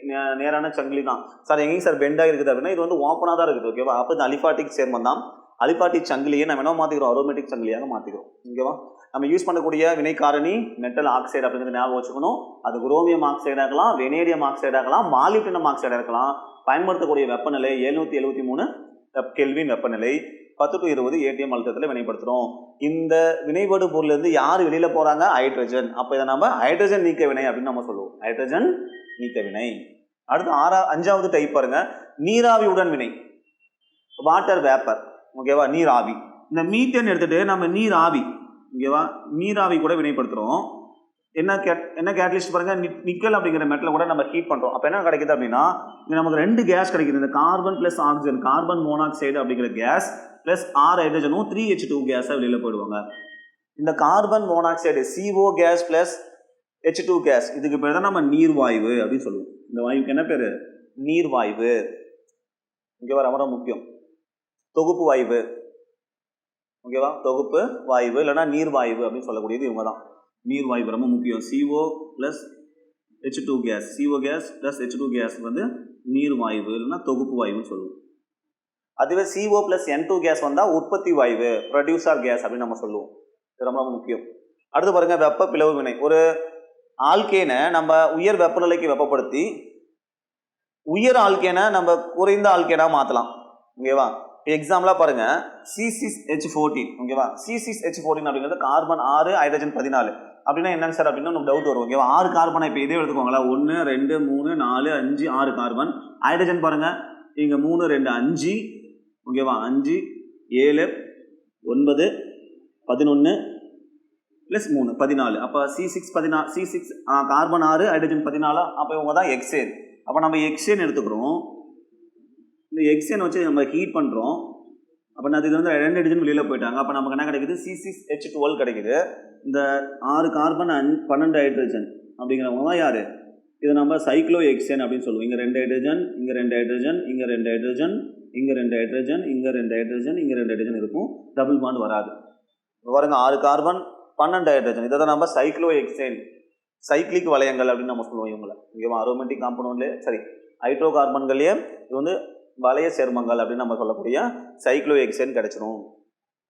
நேரான சங்கிலி தான். சார் எங்கேயும் சார் பெண்டாக இருக்குது அப்படின்னா இது வந்து ஓப்பனாக தான் இருக்குது ஓகேவா அப்போ இந்த அலிபாட்டிக் சேர்மம் தான். அலிபாட்டிக் சங்கிலியை நம்ம என்ன மாற்றிக்கிறோம் அரோமேட்டிக் சங்கிலியாக மாற்றிக்கிறோம் ஓகேவா நம்ம யூஸ் பண்ணக்கூடிய வினைக்காரணி மெட்டல் ஆக்சைடு அப்படிங்கிறத ஞாபகம் வச்சுக்கணும். அது குரோமியம் ஆக்சைடாக இருக்கலாம் வெனேடியம் ஆக்சைடாக இருக்கலாம் மாலிப்டினம் ஆக்சைடாக இருக்கலாம். பயன்படுத்தக்கூடிய வெப்பநிலை எழுநூத்தி எழுபத்தி மூணு கெல்வின் வெப்பநிலை பத்து டு இருபது ஏடிஎம் அழுத்தத்தில் வினைப்படுத்துகிறோம் இந்த வினைபடு பொருள்லேருந்து யார் வெளியில் போகிறாங்க ஹைட்ரஜன் அப்போ இதை நம்ம ஹைட்ரஜன் நீக்க வினை அப்படின்னு நம்ம சொல்லுவோம். ஹைட்ரஜன் நீக்க வினை. அடுத்து ஆறா அஞ்சாவது டைப் பாருங்க. நீராவியுடன் வினை. வாட்டர் வேப்பர் ஓகேவா நீர் ஆவி இந்த மீத்தேன் எடுத்துகிட்டு நம்ம நீர் ஆவி ஓகேவா நீராவி கூட வினைப்படுத்துகிறோம் என்ன கேட் என்ன கேட்டலிஸ்ட் பாருங்கள் நிக்- நிக்கல் அப்படிங்கிற மெட்டலை கூட நம்ம ஹீட் பண்ணுறோம் அப்போ என்ன கிடைக்குது அப்படின்னா இங்கே நமக்கு ரெண்டு கேஸ் கிடைக்குது. இந்த carbon plus oxygen carbon monoxide அப்படிங்கிற கேஸ் ப்ளஸ் ஆர் ஹைட்ரஜனும் த்ரீ ஹெச் டூ கேஸாக வெளியில் போயிடுவாங்க. இந்த carbon monoxide CO gas plus H two gas இதுக்கு பேர் தான் நம்ம நீர்வாயு அப்படின்னு சொல்லுவோம். இந்த வாயுக்கு என்ன பேர்? நீர்வாயு இங்கே ரொம்ப ரொம்ப முக்கியம். தொகுப்பு வாயு ஓகேவா? தொகுப்பு வாயு இல்லைன்னா நீர்வாயு அப்படின்னு சொல்லக்கூடியது இவங்க தான் நீர்வாயு ரொம்ப முக்கியம். CO plus H two gas CO gas plus H two gas வந்து நீர்வாயு இல்லைன்னா தொகுப்பு வாயுன்னு சொல்லுவோம். அதுவே CO plus N two gas வந்தால் உற்பத்தி வாயு ப்ரொடியூசர் கேஸ் அப்படின்னு நம்ம சொல்லுவோம். இது ரொம்ப ரொம்ப முக்கியம். அடுத்து பாருங்க வெப்ப பிளவு வினை. ஒரு ஆல்கேனை நம்ம உயர் வெப்பநிலைக்கு வெப்பப்படுத்தி உயர் ஆல்கேனை நம்ம குறைந்த ஆல்கேனாக மாற்றலாம் ஓகேவா? எக்ஸாம்பிளா பாருங்க. சி சிக்ஸ் ஹெச் ஃபோர்டீன் ஓகேவா சி சிக்ஸ் ஹெச் ஃபோர்டீன் அப்படிங்கிறது கார்பன் ஆறு ஹைட்ரஜன் பதினாலு. அப்படின்னா என்னங்க சார் அப்படின்னு நமக்கு டவுட் வரும் ஓகேவா ஆறு கார்பனை இப்போ இதே எடுத்துக்கோங்களா ஒன்று ரெண்டு மூணு நாலு அஞ்சு ஆறு கார்பன் ஹைட்ரஜன் பாருங்க. இங்க மூணு ரெண்டு அஞ்சு ஓகேவா அஞ்சு ஏழு ஒன்பது பதினொன்று ப்ளஸ் மூணு பதினாலு. அப்போ சி சிக்ஸ் பதினாலு சி சிக்ஸ் கார்பன் ஆறு ஹைட்ரஜன் பதினாலு? அப்போ இவங்க தான் எக்ஸேன் அப்போ நம்ம எக்ஸேன் எடுத்துக்கிறோம். இந்த எக்ஸேன் வச்சு நம்ம ஹீட் பண்ணுறோம் அப்போ நான் இது வந்து ரெண்டு ஹைட்ரஜன் வெளியில் போயிட்டாங்க. அப்போ நமக்கு என்ன கிடைக்குது? சிசி ஹெச் டுவெல் கிடைக்குது. இந்த ஆறு கார்பன் அஞ்சு பன்னெண்டு ஹைட்ரஜன் அப்படிங்கிறவங்க தான் யார்? இது நம்ம சைக்ளோ எக்ஸேன் அப்படின்னு சொல்லுவோம். இங்கே ரெண்டு ஹைட்ரஜன் இங்கே ரெண்டு ஹைட்ரஜன் இங்கே ரெண்டு ஹைட்ரஜன் இங்கே ரெண்டு ஹைட்ரஜன் இங்கே ரெண்டு ஹைட்ரஜன் இங்கே ரெண்டு ஹைட்ரஜன் இருக்கும். டபுள் பாண்ட் வராது. வரங்க பாருங்க ஆறு கார்பன் பன்னெண்டு ஹைட்ரஜன் இதை தான் நம்ம சைக்ளோ எக்ஸேன் சைக்ளிக் வளையங்கள் அப்படின்னு நம்ம சொல்லுவோம் இவங்களை. இங்கே அரோமேட்டிக் காம்பவுண்ட்லேயே சரி ஹைட்ரோ கார்பன்கள்லேயே இது வந்து வளைய சேர்மங்கள் அப்படின்னு நம்ம சொல்லக்கூடிய சைக்ளோ எக்ஸேன் கிடைச்சிரும்.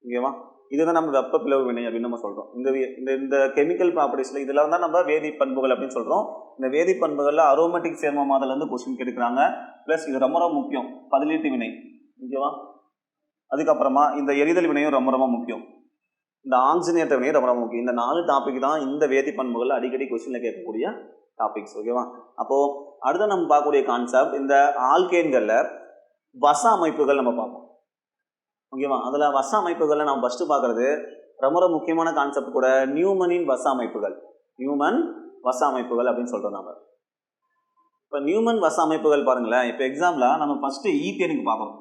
ஓகேவா? இதுதான் நம்ம வெப்ப பிளவு வினை அப்படின்னு நம்ம சொல்கிறோம் இந்த இந்த இந்த கெமிக்கல் ப்ராப்பர்ட்டிஸில் இதெல்லாம் தான் நம்ம வேதி பண்புகள் அப்படின்னு சொல்கிறோம் இந்த வேதி பண்புகளில் அரோமேட்டிக் சேர்மமாதலேருந்து கொஸ்டின் கேட்குறாங்க ப்ளஸ் இது ரொம்ப ரொம்ப முக்கியம். பதிலீட்டு வினை. ஓகேவா? அதுக்கப்புறமா இந்த எரிதல் வினையும் ரொம்ப ரொம்ப முக்கியம். இந்த ஆக்சிஜனேற்ற வினையும் ரொம்ப ரொம்ப முக்கியம். இந்த நாலு டாபிக் தான் இந்த வேதி பண்புகள் அடிக்கடி கொஸ்டினில் கேட்கக்கூடிய டாபிக்ஸ் ஓகேவா? அப்போது அடுத்து நம்ம பார்க்கக்கூடிய கான்செப்ட் இந்த ஆல்கேன்களில் வச அமைப்புகள் நம்ம பார்ப்போம். ஓகேவா அதில் வச அமைப்புகளில் நம்ம ஃபஸ்ட்டு பார்க்குறது ரொம்ப ரொம்ப முக்கியமான கான்செப்ட் கூட நியூமனின் வச அமைப்புகள். நியூமன் வச அமைப்புகள் அப்படின்னு சொல்கிறோம் நம்ம இப்போ நியூமன் வச அமைப்புகள் பாருங்களேன். இப்போ எக்ஸாம்பிளாக நம்ம ஃபஸ்ட்டு ஈத்தேனுக்கு பார்க்குறோம்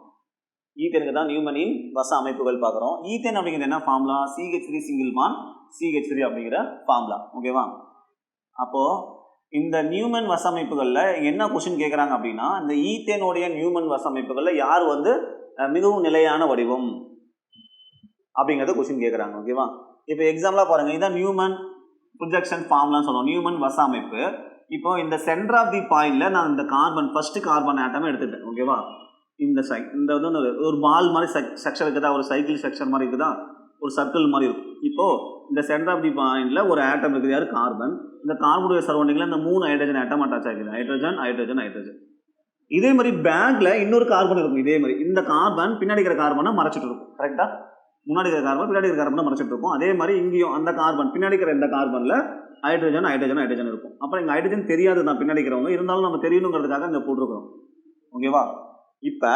ஈத்தேனுக்கு தான் நியூமனின் வச அமைப்புகள் பார்க்குறோம். ஈத்தேன் அப்படிங்கிறது என்ன? ஃபார்முலா சிஹெச் த்ரீ சிங்கிள் மான் சிஹெச் த்ரீ அப்படிங்கிற ஃபார்முலா ஓகேவா அப்போது இந்த நியூமன் வசமைப்புகளில் என்ன கொஷின் கேட்குறாங்க அப்படின்னா இந்த e ஈத்தேனுடைய நியூமன் வசமைப்புகளில் யார் வந்து மிகவும் நிலையான வடிவம் அப்படிங்கிறத கொஷின் கேட்குறாங்க ஓகேவா இப்போ எக்ஸாம்பிளாக பாருங்கள் இதான் நியூமன் ப்ரொஜெக்ஷன் ஃபார்ம்லாம் சொல்லுவோம். நியூமன் வச அமைப்பு இப்போ இந்த சென்டர் ஆஃப் தி பாயிண்டில் நான் இந்த கார்பன் ஃபஸ்ட்டு கார்பன் ஆட்டம் எடுத்துட்டேன் ஓகேவா இந்த சை இந்த வந்து ஒரு- ஒரு பால் மாதிரி ஸ்ட்ரக்சர் இருக்குதா? ஒரு சைக்கிள் ஸ்ட்ரக்சர் மாதிரி இருக்குதா? ஒரு சர்க்கிள் மாதிரி இருக்கும். இப்போ இந்த சென்டர் ஆஃப் தி பாயிண்ட்ல ஒரு ஆட்டம் இருக்குது. யார்? கார்பன் இந்த கார்பனுடைய சரௌண்டிங்ல இந்த மூணு ஹைட்ரஜன் ஆட்டம் அட்டாச் ஆகிது ஹைட்ரஜன் ஹைட்ரஜன் ஹைட்ரஜன் இதே மாதிரி பேக்ல இன்னொரு கார்பன் இருக்கும். இதே மாதிரி. இந்த கார்பன் பின்னாடி இருக்கிற கார்பனை மறைச்சிட்டு இருக்கும். கரெக்டா முன்னாடி இருக்கிற கார்பன் பின்னாடி இருக்கிற கார்பனை மறைச்சிட்டு இருக்கும். அதே மாதிரி இங்கேயும் அந்த கார்பன் பின்னாடி இருக்கிற இந்த கார்பன்ல ஹைட்ரஜன் ஹைட்ரஜன் ஹைட்ரஜன் இருக்கும். அப்புறம் இங்கே ஹைட்ரஜன் தெரியாது தான் பின்னாடி இருக்கிறவங்க. இருந்தாலும் நம்ம தெரியணுங்கிறதுக்காக இங்கே போட்டிருக்கிறோம். ஓகேவா இப்போ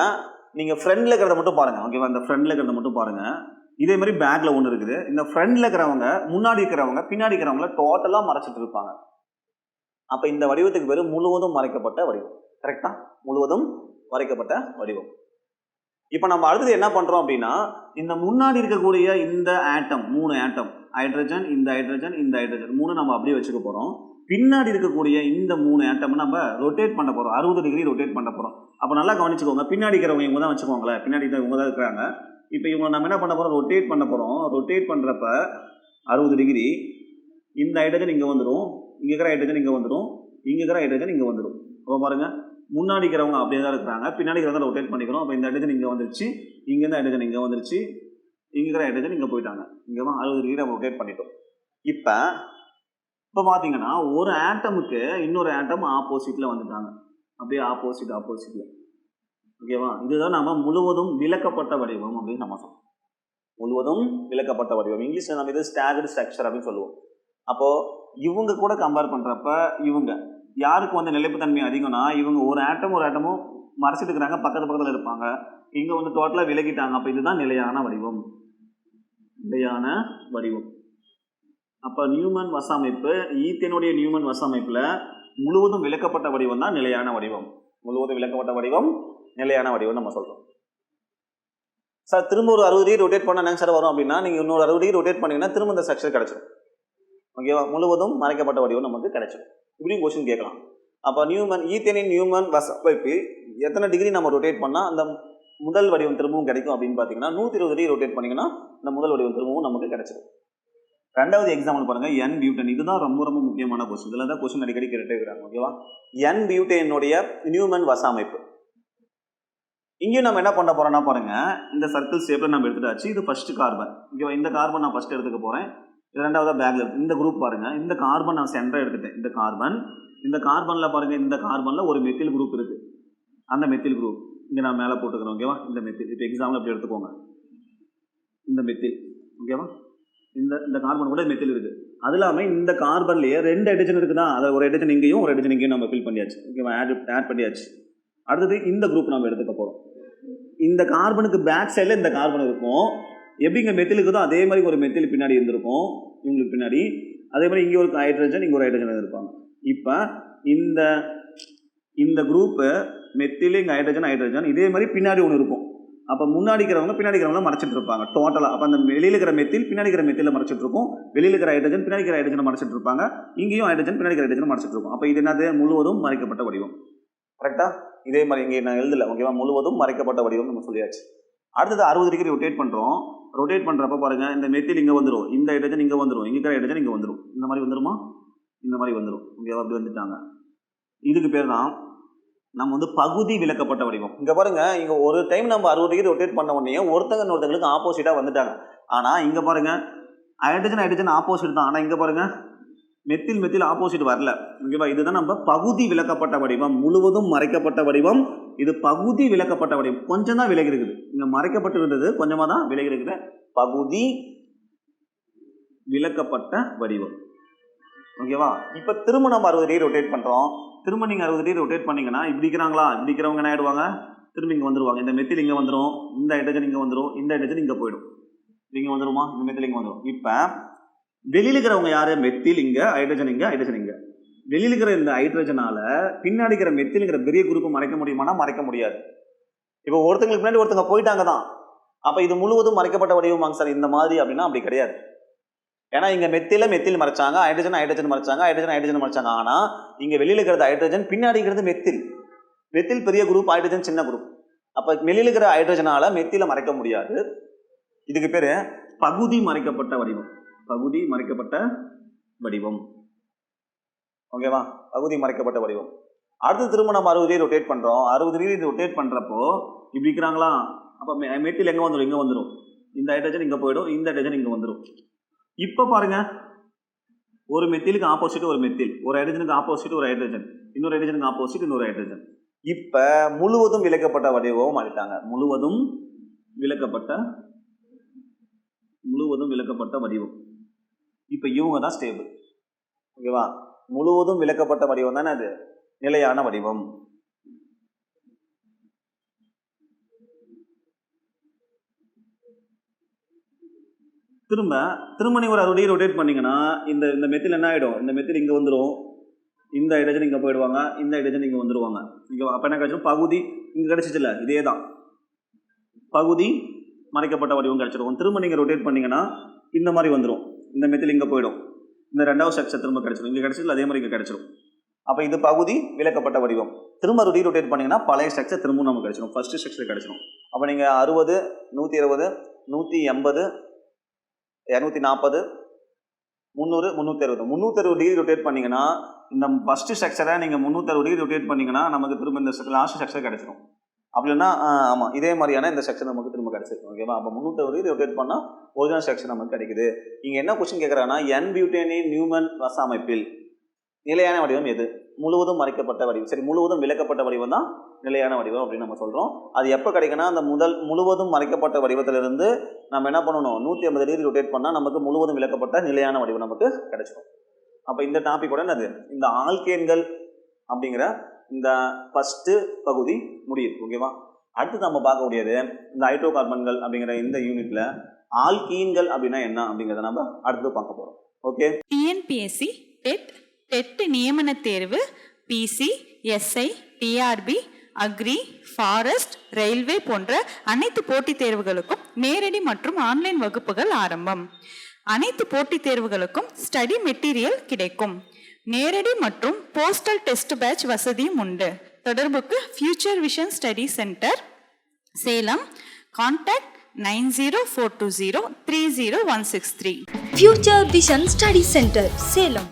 நீங்கள் ஃப்ரெண்டில் இருக்கிறத மட்டும் பாருங்கள் ஓகேவா இந்த ஃப்ரெண்டில் இருக்கிறத மட்டும் பாருங்கள் இதே மாதிரி பேக்ல ஒன்று இருக்குது. இந்த ஃப்ரண்ட்ல இருக்கிறவங்க முன்னாடி இருக்கிறவங்க பின்னாடி இருக்கிறவங்கள டோட்டலாக மறைச்சிட்டு இருப்பாங்க. அப்போ இந்த வடிவத்துக்கு பேர் முழுவதும் மறைக்கப்பட்ட வடிவம். கரெக்டா முழுவதும் மறைக்கப்பட்ட வடிவம். இப்போ நம்ம அடுத்தது என்ன பண்ணுறோம் அப்படின்னா இந்த முன்னாடி இருக்கக்கூடிய இந்த ஆட்டம் மூணு ஆட்டம் ஹைட்ரஜன் இந்த ஹைட்ரஜன் இந்த ஹைட்ரஜன் மூணு நம்ம அப்படியே வச்சுக்க போகிறோம் பின்னாடி இருக்கக்கூடிய இந்த மூணு ஆட்டம் நம்ம ரொட்டேட் பண்ண போகிறோம் அறுபது டிகிரி ரொட்டேட் பண்ண போகிறோம் அப்போ நல்லா கவனிச்சுக்கோங்க பின்னாடி இருக்கிறவங்க இவங்க தான் வச்சுக்கோங்களேன். பின்னாடி தான் இவங்க தான் இருக்கிறாங்க. இப்போ இவங்க நம்ம என்ன பண்ண போகிறோம் ரொட்டேட் பண்ண போகிறோம் ரொட்டேட் பண்ணுறப்ப அறுபது டிகிரி இந்த ஹைட்ரஜன் இங்கே வந்துடும் இங்கே இருக்கிற ஹைட்ரஜன் இங்கே வந்துடும் இங்கே இருக்கிற ஹைட்ரஜன் இங்கே வந்துடும் அப்போ பாருங்கள் முன்னாடி இருக்கிறவங்க அப்படியே தான் இருக்கிறாங்க. பின்னாடி இருக்கிறவங்க ரொட்டேட் பண்ணிக்கிறோம். அப்போ இந்த ஹைட்ரஜன் இங்கே வந்துருச்சு. இங்கேருந்து ஹைட்ரஜன் இங்கே வந்துருச்சு. இங்கே இருக்கிற ஹைட்ரஜன் இங்கே போயிட்டாங்க. இங்கே தான் அறுபது டிகிரி நம்ம ரொட்டேட் பண்ணிட்டோம். இப்போ இப்போ பார்த்தீங்கன்னா ஒரு ஆட்டமுக்கு இன்னொரு ஆட்டம் ஆப்போசிட்டில் வந்துட்டாங்க. அப்படியே ஆப்போசிட் ஆப்போசிட்டில் ஓகேவா? இதுதான் நம்ம முழுவதும் விளக்கப்பட்ட வடிவம் அப்படின்னு நம்ம சொல்லுவோம் முழுவதும் விளக்கப்பட்ட வடிவம். இங்கிலீஷில் நம்ம இது ஸ்டாகர்டு ஸ்ட்ரக்சர் அப்படின்னு சொல்லுவோம். அப்போது இவங்க கூட கம்பேர் பண்ணுறப்ப இவங்க யாருக்கு வந்து நிலைப்புத்தன்மை அதிகம்னா இவங்க ஒரு ஆட்டம் ஒரு ஆட்டமும் மறைச்சிட்டு இருக்கிறாங்க பக்கத்து பக்கத்தில் இருப்பாங்க. இங்கே வந்து டோட்டலாக விலகிட்டாங்க. அப்போ இதுதான் நிலையான வடிவம். நிலையான வடிவம். அப்போ நியூமன் வசமைப்பு ஈத்தனுடைய நியூமன் வசமைப்பில் முழுவதும் விளக்கப்பட்ட வடிவம் தான் நிலையான வடிவம். முழுவதும் விளக்கப்பட்ட வடிவம் நிலையான வடிவம் நம்ம சொல்கிறோம் சார் திரும்ப ஒரு அறுபது டிகிரி ரொட்டேட் பண்ணால் என்ன சார் வரும் அப்படின்னா நீங்கள் இன்னொரு அறுபது டிகிரி ரொட்டேட் பண்ணிங்கன்னா திரும்ப இந்த ஸ்ட்ரக்சர் கிடச்சிடும் ஓகேவா முழுவதும் மறைக்கப்பட்ட வடிவம் நமக்கு கிடைச்சிடும் இப்படியும் கொஸ்டின் கேட்கலாம். அப்போ நியூமன் ஈத்தேனின் நியூமன் வசப்பைப்பு எத்தனை டிகிரி நம்ம ரொட்டேட் பண்ணால் அந்த முதல் வடிவம் திரும்பவும் கிடைக்கும் அப்படின்னு பார்த்தீங்கன்னா நூற்றி இருபது டிகிரி ரொட்டேட் பண்ணிங்கன்னா இந்த முதல் வடிவம் திரும்பவும் நமக்கு கிடைச்சிடும் ரெண்டாவது எக்ஸாம்பிள் பாருங்க என் பியூட்டன் இதுதான் ரொம்ப ரொம்ப முக்கியமான கொஸ்டின் இதில் தான் கொஸ்டின் அடிக்கடி கேட்டுட்டே இருக்கிறாங்க ஓகேவா என் பியூட்டேனுடைய நியூமன் வச அமைப்பு. இங்கேயும் நம்ம என்ன பண்ண போறோம்னா பாருங்க இந்த சர்க்கிள் ஷேப்ல நம்ம எடுத்துட்டாச்சு. இது ஃபர்ஸ்ட் கார்பன் இங்கே இந்த கார்பன் நான் ஃபர்ஸ்ட் எடுத்துக்க போறேன். இது ரெண்டாவது பேக்ல இந்த குரூப் பாருங்க. இந்த கார்பன் நான் சென்டர் எடுத்துட்டேன். இந்த கார்பன் இந்த கார்பன்ல பாருங்க இந்த கார்பன்ல ஒரு மெத்தில் குரூப் இருக்கு. அந்த மெத்தில் குரூப் இங்க நான் மேலே போட்டுக்கிறேன் ஓகேவா இந்த மெத்தில் இப்போ எக்ஸாம்பிள் அப்படி எடுத்துக்கோங்க. இந்த மெத்தில் ஓகேவா இந்த இந்த கார்பன் கூட மெத்தில் இருக்கு. அது இல்லாமல் இந்த கார்பன்லயே ரெண்டு எடிஜன் இருக்குதா? அதில் ஒரு எடிஜன் இங்கேயும் ஒரு எடிஜன் இங்கேயும் நம்ம ஃபில் பண்ணியாச்சு. ஓகேவா ஆட் ஆட் பண்ணியாச்சு. அடுத்தது இந்த குரூப் நம்ம எடுத்துக்க போகிறோம் இந்த கார்பனுக்கு பேக் சைடில் இந்த கார்பன் இருக்கும். எப்படி இங்கே மெத்தில் இருக்குதோ அதே மாதிரி ஒரு மெத்தில் பின்னாடி இருந்திருக்கும். இவங்களுக்கு பின்னாடி. அதே மாதிரி இங்கே ஒரு ஹைட்ரஜன் இங்கே ஒரு ஹைட்ரஜன் இருப்பாங்க. இப்போ இந்த இந்த குரூப்பு மெத்திலே இங்கே ஹைட்ரஜன் ஹைட்ரஜன் இதே மாதிரி பின்னாடி ஒன்று இருக்கும். அப்போ முன்னாடி இருக்கிறவங்க பின்னாடி இருக்கிறவங்க மறைச்சிட்டு இருப்பாங்க. டோட்டலாக அப்போ அந்த வெளியில் இருக்கிற மெத்தில் பின்னாடி இருக்கிற மெத்தில் மறைச்சிட்டு இருக்கும். வெளியில் இருக்கிற ஹைட்ரஜன் பின்னாடி இருக்கிற ஹைட்ரஜனை மறைச்சிட்டு இருப்பாங்க. இங்கேயும் ஹைட்ரஜன் பின்னாடி இருக்கிற ஹைட்ரஜன் மறைச்சிட்டு இருக்கும். அப்போ இது என்னது? முழுவதும் மறைக்கப்பட்ட வடிவம். கரெக்டாக இதே மாதிரி இங்கே நான் எழுதல ஓகேவா முழுவதும் மறைக்கப்பட்ட வடிவம் நம்ம சொல்லியாச்சு. அடுத்தது அறுபது டிகிரி ரொட்டேட் பண்ணுறோம் ரொட்டேட் பண்ணுறப்ப பாருங்க இந்த மெத்தில் இங்கே வந்துடும் இந்த ஹைட்ரஜன் இங்கே வந்துடும் இங்கே இருக்கிற ஹைட்ரஜன் இங்கே வந்துடும் இந்த மாதிரி வந்துருமா? இந்த மாதிரி வந்துடும் ஓகேவா அப்படி வந்துட்டாங்க. இதுக்கு பேர் தான் நம்ம வந்து பகுதி விளக்கப்பட்ட வடிவம். இங்கே பாருங்க இங்கே ஒரு டைம் நம்ம அறுபது டிகிரி ரொட்டேட் பண்ண உடனே ஒருத்தங்க இன்னொருத்தங்களுக்கு ஆப்போசிட்டாக வந்துட்டாங்க. ஆனால் இங்கே பாருங்க ஹைட்ரஜன் ஹைட்ரஜன் ஆப்போசிட் தான். ஆனால் இங்கே பாருங்கள் மெத்தில் மெத்தில் ஆப்போசிட் வரல. ஓகேவா இதுதான் நம்ம பகுதி விளக்கப்பட்ட வடிவம். முழுவதும் மறைக்கப்பட்ட வடிவம். இது பகுதி விளக்கப்பட்ட வடிவம். கொஞ்சம் தான் விலகி இருக்குது. இங்கே மறைக்கப்பட்டு இருந்தது. கொஞ்சமாக தான் விலகி இருக்குது. பகுதி விளக்கப்பட்ட வடிவம். ஓகேவா இப்போ திரும்ப நம்ம அறுபது டிகிரி ரொட்டேட் பண்ணுறோம் திரும்ப நீங்கள் அறுபது டிகிரி ரொட்டேட் பண்ணீங்கன்னா இப்படி இருக்கிறாங்களா? இப்படி இருக்கிறவங்க என்ன ஆயிடுவாங்க? திரும்ப இங்கே வந்துருவாங்க. இந்த மெத்தில் இங்கே வந்துடும் இந்த ஹைட்ரஜன் இங்கே வந்துடும் இந்த ஹைட்ரஜன் இங்கே போயிடும். இங்கே வந்துருமா? இந்த மெத்தில் இங்கே வந்துடும் இப்போ வெளியில் இருக்கிறவங்க யார்? மெத்தில் இங்கே ஹைட்ரஜன் இங்கே ஹைட்ரஜன் இங்கே. வெளியில் இருக்கிற இந்த ஹைட்ரஜனால பின்னாடி இருக்கிற பெரிய குரூப்பை மறைக்க முடியுமானா மறைக்க முடியாது. இப்போ ஒருத்தங்களுக்கு முன்னாடி ஒருத்தங்க போயிட்டாங்க தான் அப்போ இது முழுவதும் மறைக்கப்பட்ட வடிவமாங்க சார். இந்த மாதிரி அப்படின்னா அப்படி கிடையாது. ஏன்னா இங்க மெத்தில மெத்தில் மறைச்சாங்க ஹைட்ரஜன் ஹைட்ரஜன் மறைச்சாங்க ஹைட்ரஜன் ஹைட்ரஜன் மறைச்சாங்க. ஆனா இங்க வெளியில இருக்கிறது ஹைட்ரஜன் பின்னாடி இருக்கிறது மெத்தில். மெத்தில் பெரிய குரூப் ஹைட்ரஜன் சின்ன குரூப் அப்ப வெளியில இருக்கிற ஹைட்ரஜனால மெத்தில மறைக்க முடியாது. இதுக்கு பேரு பகுதி மறைக்கப்பட்ட வடிவம். பகுதி மறைக்கப்பட்ட வடிவம். ஓகேவா பகுதி மறைக்கப்பட்ட வடிவம். அடுத்து திரும்ப நம்ம அறுபது டிகிரி ரொட்டேட் பண்ணுறோம் அறுபது டிகிரி ரொட்டேட் பண்ணுறப்போ இப்படி இருக்கிறாங்களா? அப்போ மெ- மெத்தில் எங்கே வந்துடும் இங்கே வந்துடும் இந்த ஹைட்ரஜன் இங்கே போயிடும். இந்த ஹைட்ரஜன் இங்கே வந்துடும் இப்போ பாருங்க. ஒரு மெத்திலுக்கு ஆப்போசிட் ஒரு மெத்தில் ஒரு ஹைட்ரஜனுக்கு ஆப்போசிட் ஒரு ஹைட்ரஜன் இன்னொரு ஹைட்ரஜனுக்கு ஆப்போசிட் இன்னொரு ஹைட்ரஜன் இப்போ முழுவதும் விளக்கப்பட்ட வடிவம் மாறிட்டாங்க முழுவதும் விளக்கப்பட்ட முழுவதும் விளக்கப்பட்ட வடிவம். இப்போ இவங்க தான் ஸ்டேபிள் ஓகேவா முழுவதும் விளக்கப்பட்ட வடிவம் தானே அது? நிலையான வடிவம். திரும்ப திரும்ப நீங்கள் ஒரு அறுபது ரொட்டேட் பண்ணீங்கன்னா இந்த இந்த மெத்தில் என்ன ஆகிடும் இந்த மெத்தில் இங்கே வந்துடும் இந்த ஹைட்ரஜன் இங்கே போயிடுவாங்க. இந்த ஹைட்ரஜன் இங்கே வந்துடுவாங்க இங்கே அப்போ என்ன கிடைச்சிடும் பகுதி இங்கே கிடச்சிச்சில்ல? இதே தான். பகுதி மறைக்கப்பட்ட வடிவம் கிடைச்சிடும் திரும்ப நீங்கள் ரொட்டேட் பண்ணீங்கன்னா இந்த மாதிரி வந்துடும் இந்த மெத்தில் இங்கே போயிடும். இந்த ரெண்டாவது ஸ்ட்ரக்சர் திரும்ப கிடைச்சிடும் இங்கே கிடைச்சதுல அதே மாதிரி இங்கே கிடச்சிடும் அப்போ இது பகுதி விளக்கப்பட்ட வடிவம். திரும்ப ரொட்டி ரொட்டேட் பண்ணீங்கன்னா பழைய ஸ்ட்ரக்சர் திரும்ப நமக்கு கிடச்சிடும் ஃபர்ஸ்ட் ஸ்ட்ரக்சர் கிடச்சிடும் அப்போ நீங்கள் அறுபது நூற்றி இருபது நூற்றி எண்பது இரநூத்தி நாற்பது முந்நூறு முந்நூற்றி அறுபது. முந்நூற்றி அறுபது டிகிரி ரொட்டேட் பண்ணிங்கன்னா இந்த ஃபஸ்ட்டு ஸ்ட்ரக்சரை நீங்கள் முந்நூற்றி அறுபது டிகிரி ரொட்டேட் பண்ணிங்கன்னா நமக்கு திரும்ப இந்த லாஸ்ட் ஸ்ட்ரக்சர் கிடைச்சிடும் அப்படின்னா ஆமாம் இதே மாதிரியான இந்த செக்ஷன் நமக்கு திரும்ப கிடைச்சிருக்கு ஓகேவா அப்போ முந்நூற்றி இது ரொட்டேட் பண்ணால் ஒரிஜினல் செக்ஷன் நமக்கு கிடைக்குது. இங்கே என்ன கொஸ்டின் கேட்குறாங்கன்னா என் பியூட்டேனி நியூமன் ரச அமைப்பில் நிலையான வடிவம் எது? முழுவதும் மறைக்கப்பட்ட வடிவம். சரி முழுவதும் விளக்கப்பட்ட வடிவம் தான் நிலையான வடிவம் அப்படின்னு நம்ம சொல்கிறோம் அது எப்போ கிடைக்குன்னா அந்த முதல் முழுவதும் மறைக்கப்பட்ட வடிவத்திலிருந்து நம்ம என்ன பண்ணணும்? நூற்றி ஐம்பது டிகிரி ரொட்டேட் பண்ணால் நமக்கு முழுவதும் விளக்கப்பட்ட நிலையான வடிவம் நமக்கு கிடைச்சிடும் அப்போ இந்த டாபிக் கூட என்னது? இந்த ஆல்கேன்கள் அப்படிங்கிற இந்த ஃபஸ்ட்டு பகுதி முடியுது ஓகேவா அடுத்து நம்ம பார்க்கக்கூடியது இந்த ஹைட்ரோ கார்பன்கள் அப்படிங்கிற இந்த யூனிட்ல ஆல்கீன்கள் அப்படின்னா என்ன அப்படிங்கிறத நம்ம அடுத்து பார்க்க போகிறோம் ஓகே டிஎன்பிஎஸ்சி டெட் டெட் நியமன தேர்வு PC SI TRB agri forest railway போன்ற அனைத்து போட்டித் தேர்வுகளுக்கும் நேரடி மற்றும் ஆன்லைன் வகுப்புகள் ஆரம்பம். அனைத்து போட்டித் தேர்வுகளுக்கும் ஸ்டடி மெட்டீரியல் கிடைக்கும். நேரடி மற்றும் போஸ்டல் டெஸ்ட் பேட்ச் வசதியும் உண்டு. தொடர்புக்கு future vision study centre Salem contact nine zero four two zero three zero one six three. Future vision study centre Salem.